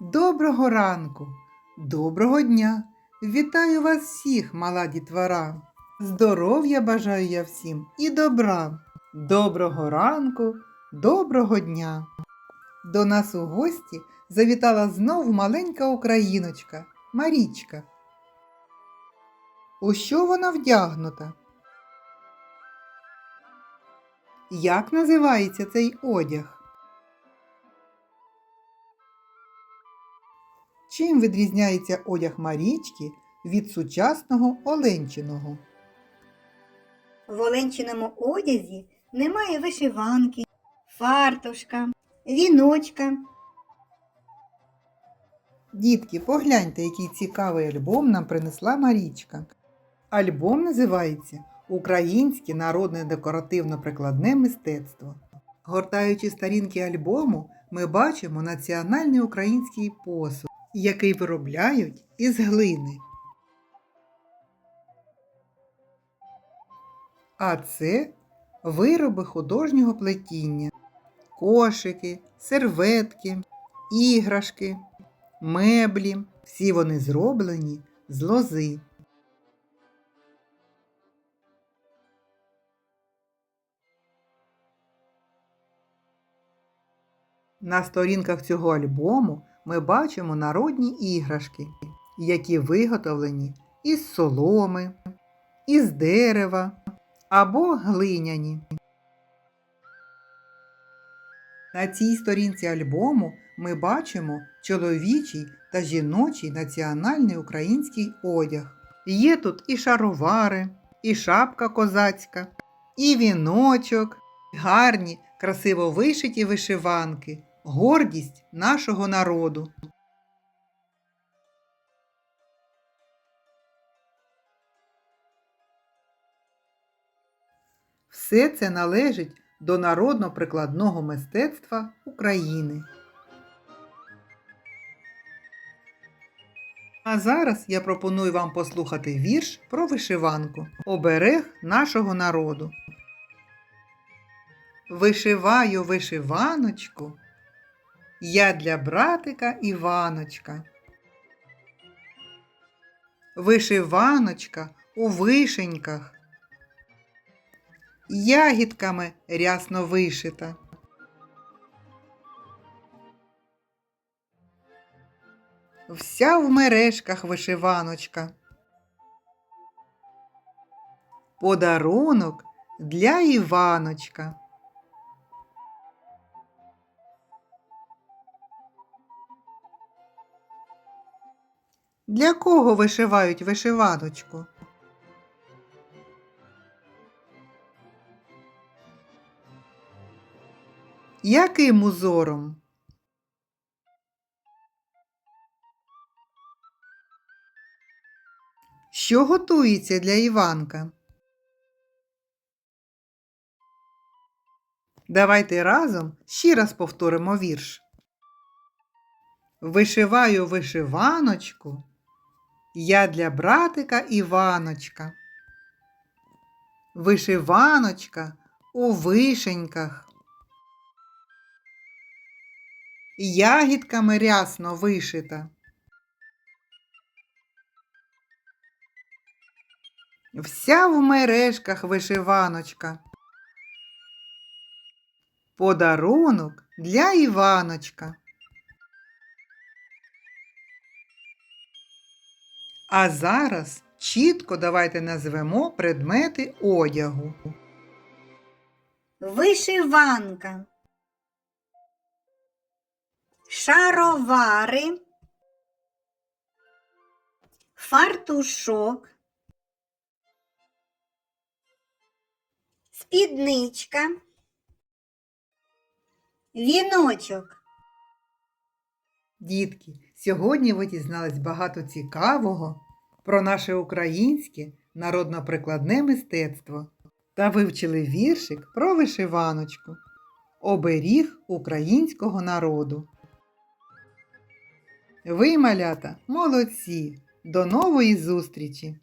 Доброго ранку, доброго дня! Вітаю вас всіх, мала дітвора! Здоров'я бажаю я всім і добра. Доброго ранку, доброго дня! До нас у гості завітала знову маленька україночка Марічка. У що вона вдягнута? Як називається цей одяг? Чим відрізняється одяг Марічки від сучасного Оленчиного? В Оленчиному одязі немає вишиванки, фартушка, віночка. Дітки, погляньте, який цікавий альбом нам принесла Марічка. Альбом називається Українське народне декоративно-прикладне мистецтво. Гортаючи сторінки альбому, ми бачимо національний український посуд, який виробляють із глини. А це вироби художнього плетіння, кошики, серветки, іграшки, меблі. Всі вони зроблені з лози. На сторінках цього альбому ми бачимо народні іграшки, які виготовлені із соломи, із дерева або глиняні. На цій сторінці альбому ми бачимо чоловічий та жіночий національний український одяг. Є тут і шаровари, і шапка козацька, і віночок, гарні, красиво вишиті вишиванки, гордість нашого народу. Все це належить до народно-прикладного мистецтва України. А зараз я пропоную вам послухати вірш про вишиванку Оберег нашого народу. Вишиваю вишиваночку я для братика Іваночка. Вишиваночка у вишеньках ягідками рясно вишита. Вся в мережках вишиваночка. Подарунок для Іваночка. Для кого вишивають вишиваночку? Яким узором? Що готується для Іванка? Давайте разом ще раз повторимо вірш. Вишиваю вишиваночку я для братика Іваночка. Вишиваночка у вишеньках. Ягідками рясно вишита. Вся в мережках вишиваночка. Подарунок для Іваночка. А зараз чітко давайте назвемо предмети одягу. Вишиванка. Шаровари. Фартушок. Спідничка. Віночок. Дітки, сьогодні ви дізнались багато цікавого про наше українське народно-прикладне мистецтво та вивчили віршик про вишиваночку, оберіг українського народу. Ви, малята, молодці! До нової зустрічі!